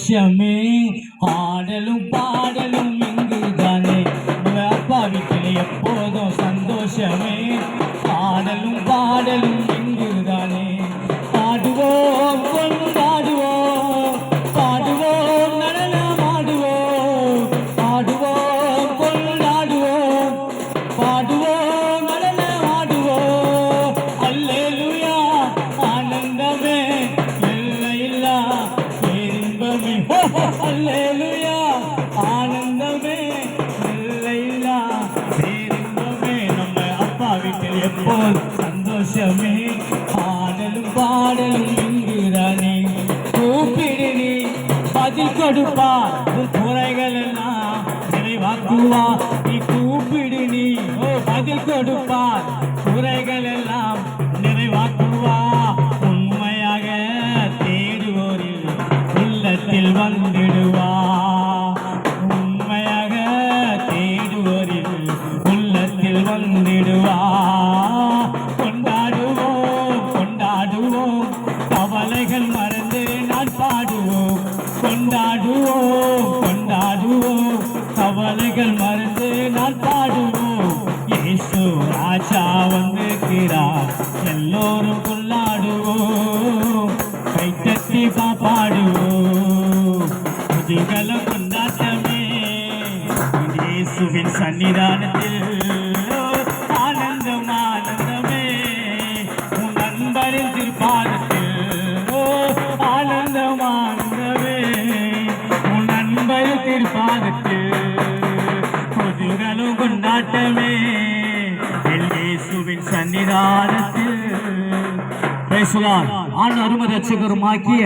விஷயமே ஆடலும் பாடலும் ஆனந்தமே எல்லையில்லா பேரின்பமே நம்ம அப்பா வீட்டில் எப்போது சந்தோஷமே. பாடலும் பாடலும் இங்குதானே கூப்பிடு நீ பதில் கொடுப்பா. குறைகள் எல்லாம் நிறைவாக்குவா. நீ கூப்பிடு பதில் கொடுப்பார் குறைகள் எல்லாம் நிறைவாக்குவா. வந்திடுவா உண்மையாக தேடுவோரில் உள்ளத்தில் வந்திடுவா கொண்டாடுவோம் கொண்டாடுவோம் கவலைகள் மறந்து நான் பாடுவோம் கொண்டாடுவோம் கொண்டாடுவோம் கவலைகள் மறந்து நான் பாடுவோம் இயேசு ராஜா வந்திருக்கிறார் எல்லோரும் கொண்டாடுவோம் கைத்தட்டி பாடுவோம் புதிகள கொண்டாட்டமே இயேசுவின் சன்னிதானத்தில் ஆனந்தம் ஆனந்தமே உன் நண்பரின் திருப்பாதத்தில் ஆனந்தம் ஆனந்தமே உன் நண்பரின் திருப்பாதத்தில் புதிகளும் கொண்டாட்டமே இயேசுவின் சன்னிதானத்தில் பேசுவார் ஆண் அரும ரட்சகருமாக்கிய